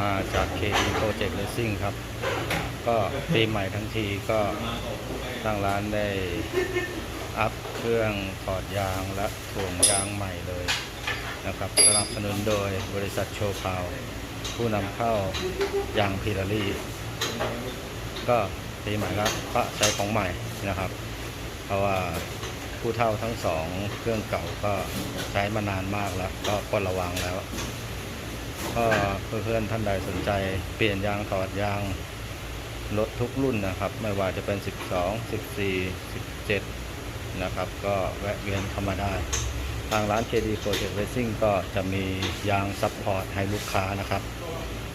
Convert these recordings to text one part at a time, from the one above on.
มาจาก KD Project Racing ครับ ก็ปีใหม่ทั้งทีก็ทางร้านได้อัพเครื่องถอดยางและถ่วงยางใหม่เลยนะครับสนับสนุนโดยบริษัทโชพาว ผู้นำเข้ายางพิลารีก็ปีใหม่แล้วก็ใช้ของใหม่นะครับ เพราะว่าผู้เท่าทั้งสองเครื่องเก่าก็ใช้มานานมากแล้ว ก็ควรระวังแล้ว ก็เพื่อนๆท่านใดสนใจเปลี่ยนยางถอดยางรถทุกรุ่นนะครับ ไม่ว่าจะเป็น 12 14 17 นะครับ ก็แวะเวียนเข้ามาได้ ทางร้าน KD Project Racing ก็จะมียางซัพพอร์ตให้ลูกค้านะครับ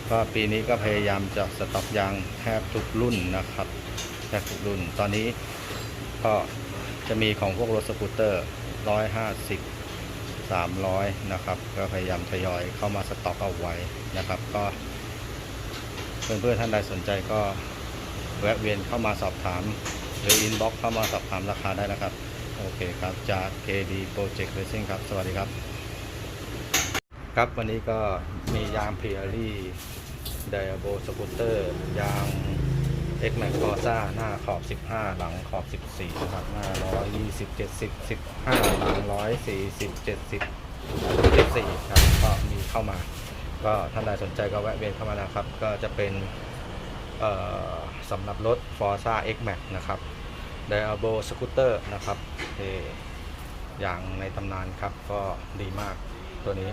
ก็ปีนี้ก็พยายามจะสต็อกยางแทบทุกรุ่นนะครับแทบทุกรุ่น ตอนนี้ก็จะมีของพวกรถสกูตเตอร์ 150 300 นะครับ ก็พยายามทยอยเข้ามาสต็อกเอาไว้นะครับ ก็เพื่อนๆท่านใดสนใจก็แวะเวียนเข้ามาสอบถาม หรืออินบ็อกเข้ามาสอบถามราคาได้นะครับ โอเคครับจาก KD Project Racing ครับ สวัสดีครับ ครับวันนี้ก็มียางเพีอารี่ไดอาโบสกูตเตอร์ ยาง X Max Corsa หน้าขอบ 15 หลังขอบ 14นะครับหน้า 120 70 15 หลัง 140 70 74ครับก็มีเข้ามา ก็ท่านใดสนใจก็แวะเวียนเข้ามานะครับ ก็จะเป็นสำหรับรถ Forza X Max นะครับไดอาโบสกูตเตอร์นะครับอย่างในตำนานครับ ก็ดีมากตัวนี้